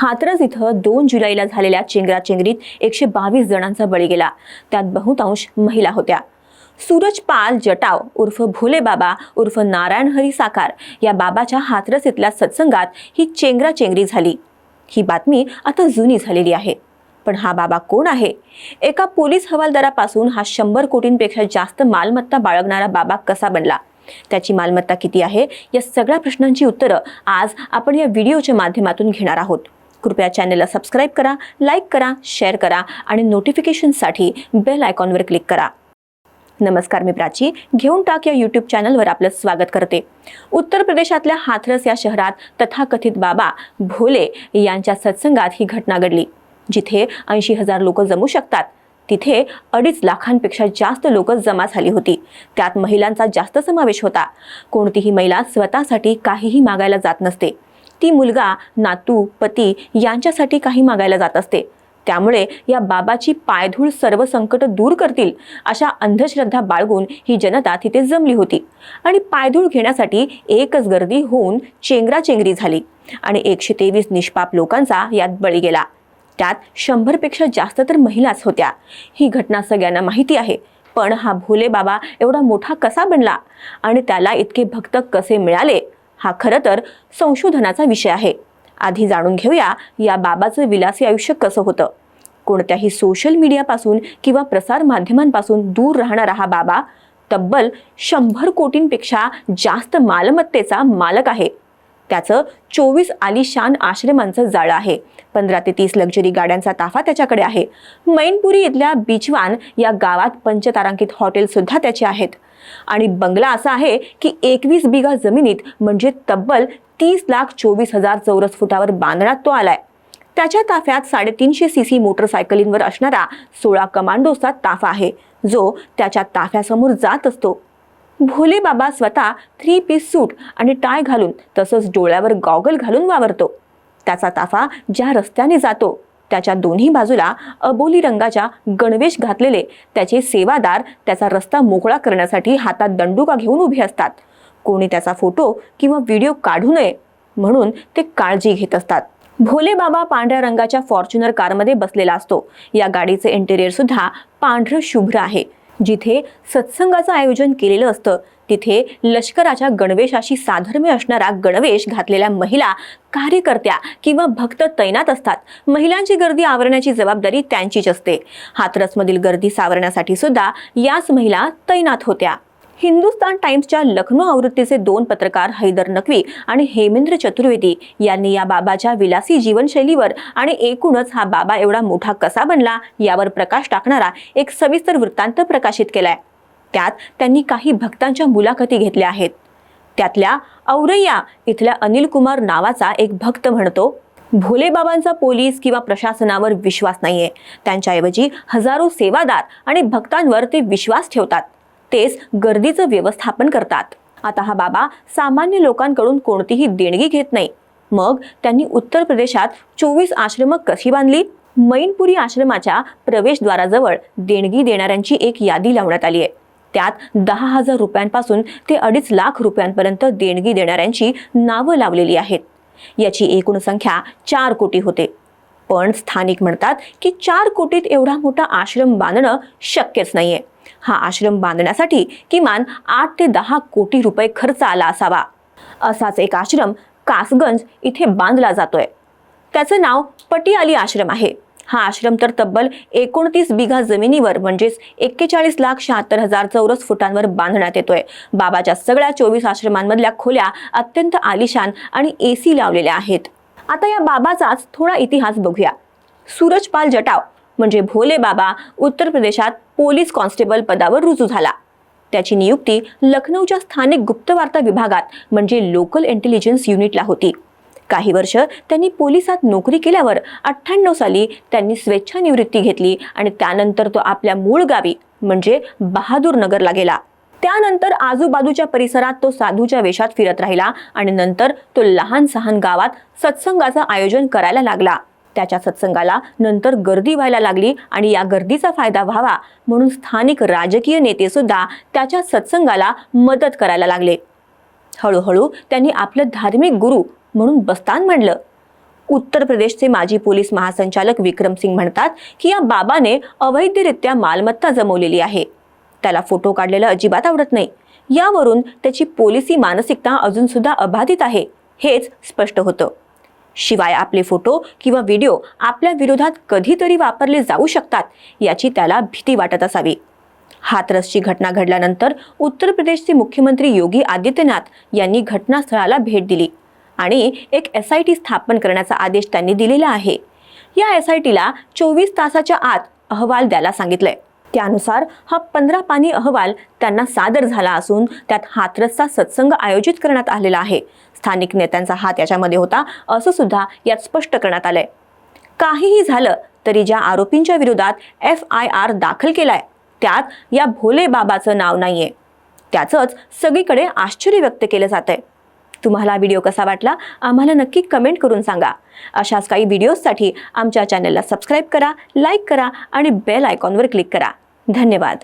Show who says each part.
Speaker 1: हाथरस इथं दोन जुलैला झालेल्या चेंगराचेंगरीत एकशे बावीस जणांचा बळी गेला. त्यात बहुतांश महिला होत्या. सूरज पाल जटाव उर्फ भोले बाबा उर्फ नारायण हरी साकार या बाबाच्या हाथरस इथल्या सत्संगात ही चेंगराचेंगरी झाली. ही बातमी आता जुनी झालेली आहे. पण हा बाबा कोण आहे? एका पोलीस हवालदारापासून हा शंभर कोटींपेक्षा जास्त मालमत्ता बाळगणारा बाबा कसा बनला? त्याची मालमत्ता किती आहे? या सगळ्या प्रश्नांची उत्तरं आज आपण या व्हिडिओच्या माध्यमातून घेणार आहोत. कृपया चॅनलला सबस्क्राईब करा लाईक करा शेअर करा आणि नोटिफिकेशनसाठी बेल आयकॉनवर क्लिक करा. नमस्कार मी प्राची घेऊन टाक या यूट्यूब चॅनलवर आपलं स्वागत करते. उत्तर प्रदेशातल्या हाथरस या शहरात तथाकथित बाबा भोले यांच्या सत्संगात ही घटना घडली. जिथे ऐंशी हजार लोक जमू शकतात तिथे अडीच लाखांपेक्षा जास्त लोक जमा झाली होती. त्यात महिलांचा जास्त समावेश होता. कोणतीही महिला स्वतःसाठी काहीही मागायला जात नसते. ती मुलगा नातू पती यांच्यासाठी काही मागायला जात असते. त्यामुळे या बाबाची पायधूळ सर्व संकट दूर करतील अशा अंधश्रद्धा बाळगून ही जनता तिथे जमली होती. आणि पायधूळ घेण्यासाठी एकच गर्दी होऊन चेंगराचेंगरी झाली आणि एकशे तेवीस निष्पाप लोकांचा यात बळी गेला. त्यात शंभरपेक्षा जास्त तर महिलाच होत्या. ही घटना सगळ्यांना माहिती आहे. पण हा भोले बाबा एवढा मोठा कसा बनला? आणि त्याला इतके भक्त कसे मिळाले? हा खरं तर संशोधनाचा विषय आहे. आधी जाणून घेऊया या बाबाचं विलासी आयुष्य कसं होतं. कोणत्याही सोशल मीडियापासून किंवा प्रसार माध्यमांपासून दूर राहणारा हा बाबा तब्बल शंभर कोटींपेक्षा जास्त मालमत्तेचा मालक आहे. त्याचं चोवीस आलिशान आश्रमांचं जाळं आहे. पंधरा ते तीस लक्झरी गाड्यांचा ताफा त्याच्याकडे आहे. मैनपुरी इथल्या बिचवान या गावात पंचतारांकित हॉटेल सुद्धा त्याचे आहेत. आणि बंगला असा आहे की एकवीस बिघा जमिनीत म्हणजे तब्बल तीस लाख चोवीस हजार चौरस फुटावर बांधण्यात तो आलाय. त्याच्या ताफ्यात साडेतीनशे सी सी मोटरसायकलींवर असणारा सोळा कमांडोचा ताफा आहे जो त्याच्या ताफ्यासमोर जात असतो. भोले बाबा स्वतः थ्री पीस सूट आणि टाय घालून तसंच डोळ्यावर गॉगल घालून वावरतो. त्याचा ताफा ज्या रस्त्याने जातो त्याच्या दोन्ही बाजूला अबोली रंगाच्या गणवेश घातलेले त्याचे सेवादार त्याचा रस्ता मोकळा करण्यासाठी हातात दंडुका घेऊन उभे असतात. कोणी त्याचा फोटो किंवा व्हिडिओ काढू नये म्हणून ते काळजी घेत असतात. भोले बाबा पांढऱ्या रंगाच्या फॉर्च्युनर कारमध्ये बसलेला असतो. या गाडीचे इंटेरियर सुद्धा पांढरं शुभ्र आहे. जिथे सत्संगाचं आयोजन केलेलं असतं. तिथे लष्कराच्या गणवेशाशी साधर्म्य असणारा गणवेश घातलेल्या महिला कार्यकर्त्या किंवा भक्त तैनात असतात. महिलांची गर्दी आवरण्याची जबाबदारी त्यांचीच असते. हाथरसमधील गर्दी सावरण्यासाठी सुद्धा याच महिला तैनात होत्या. हिंदुस्तान टाइम्सच्या लखनौ आवृत्तीचे दोन पत्रकार हैदर नकवी आणि हेमेंद्र चतुर्वेदी यांनी या बाबाच्या विलासी जीवनशैलीवर आणि एकूणच हा बाबा एवढा मोठा कसा बनला यावर प्रकाश टाकणारा एक सविस्तर वृत्तांत प्रकाशित केलाय. त्यात त्यांनी काही भक्तांच्या मुलाखती घेतल्या आहेत. त्यातल्या औरैया इथल्या अनिल कुमार नावाचा एक भक्त म्हणतो भोलेबाबांचा पोलीस किंवा प्रशासनावर विश्वास नाहीये. त्यांच्याऐवजी हजारो सेवादार आणि भक्तांवर ते विश्वास ठेवतात. तेच गर्दीचं व्यवस्थापन करतात. आता हा बाबा सामान्य लोकांकडून कोणतीही देणगी घेत नाही. मग त्यांनी उत्तर प्रदेशात चोवीस आश्रम कशी बांधली? मैनपुरी आश्रमाच्या प्रवेशद्वाराजवळ देणगी देणाऱ्यांची एक यादी लावण्यात आली आहे. त्यात दहा हजार रुपयांपासून ते अडीच लाख रुपयांपर्यंत देणगी देणाऱ्यांची नावं लावलेली आहेत. याची एकूण संख्या चार कोटी होते. पण स्थानिक म्हणतात की चार कोटीत एवढा मोठा आश्रम बांधणं शक्यच नाहीये. हा आश्रम बांधण्यासाठी किमान आठ ते दहा कोटी रुपये खर्च आला असावा. असाच एक आश्रम कासगंज इथे बांधला जातोय. त्याचं नाव पटियाली आश्रम आहे. हा आश्रम तर तब्बल एकोणतीस बिघा जमिनीवर म्हणजेच एक्केचाळीस लाख शहात्तर हजार चौरस फुटांवर बांधण्यात येतोय. बाबाच्या सगळ्या चोवीस आश्रमांमधल्या खोल्या अत्यंत आलिशान आणि एसी लावलेल्या आहेत. आता या बाबाचाच थोडा इतिहास बघूया. सूरजपाल जटाव म्हणजे भोले बाबा उत्तर प्रदेशात पोलीस कॉन्स्टेबल पदावर रुजू झाला. त्याची नियुक्ती लखनौच्या स्थानिक गुप्तवार्ता विभागात म्हणजे लोकल इंटेलिजन्स युनिटला होती. काही वर्ष त्यांनी पोलिसात नोकरी केल्यावर अठ्ठ्याण्णव साली त्यांनी स्वेच्छानिवृत्ती घेतली आणि त्यानंतर तो आपल्या मूळ गावी म्हणजे बहादूर नगरला गेला. त्यानंतर आजूबाजूच्या परिसरात तो साधूच्या वेशात फिरत राहिला आणि नंतर तो लहान सहान गावात सत्संगाचं आयोजन करायला लागला. त्याच्या सत्संगाला नंतर गर्दी व्हायला लागली आणि या गर्दीचा फायदा व्हावा म्हणून स्थानिक राजकीय नेते सुद्धा त्याच्या सत्संगाला मदत करायला लागले. हळूहळू त्यांनी आपलं धार्मिक गुरु म्हणून बस्तान मांडलं. उत्तर प्रदेशचे माजी पोलीस महासंचालक विक्रम सिंग म्हणतात की या बाबाने अवैधरित्या मालमत्ता जमवलेली आहे. त्याला फोटो काढलेला अजिबात आवडत नाही. यावरून त्याची पोलिसी मानसिकता अजूनसुद्धा अबाधित आहे हेच स्पष्ट होतं. शिवाय आपले फोटो किंवा व्हिडिओ आपल्या विरोधात कधीतरी वापरले जाऊ शकतात याची त्याला भीती वाटत असावी. हाथरसची घटना घडल्यानंतर उत्तर प्रदेशचे मुख्यमंत्री योगी आदित्यनाथ यांनी घटनास्थळाला भेट दिली आणि एक एस आय टी स्थापन करण्याचा आदेश त्यांनी दिलेला आहे. या एस आय टीला चोवीस तासाच्या आत अहवाल द्यायला सांगितलंय. त्यानुसार हा पंधरा पानी अहवाल त्यांना सादर झाला असून त्यात हाथरसचा सत्संग आयोजित करण्यात आलेला आहे. स्थानिक नेत्यांचा हात याच्यामध्ये होता असं सुद्धा यात स्पष्ट करण्यात आलंय. काहीही झालं तरी ज्या आरोपींच्या विरोधात एफ आय आर दाखल केलाय त्यात या भोले बाबाचं नाव नाहीये. त्याचंच सगळीकडे आश्चर्य व्यक्त केलं जात आहे तुम्हाला व्हिडिओ कसा वाटला आम्हाला नक्की कमेंट करून सांगा. अशाच काही व्हिडिओजसाठी आमच्या चॅनलला सबस्क्राईब करा लाईक करा आणि बेल आयकॉनवर क्लिक करा. धन्यवाद.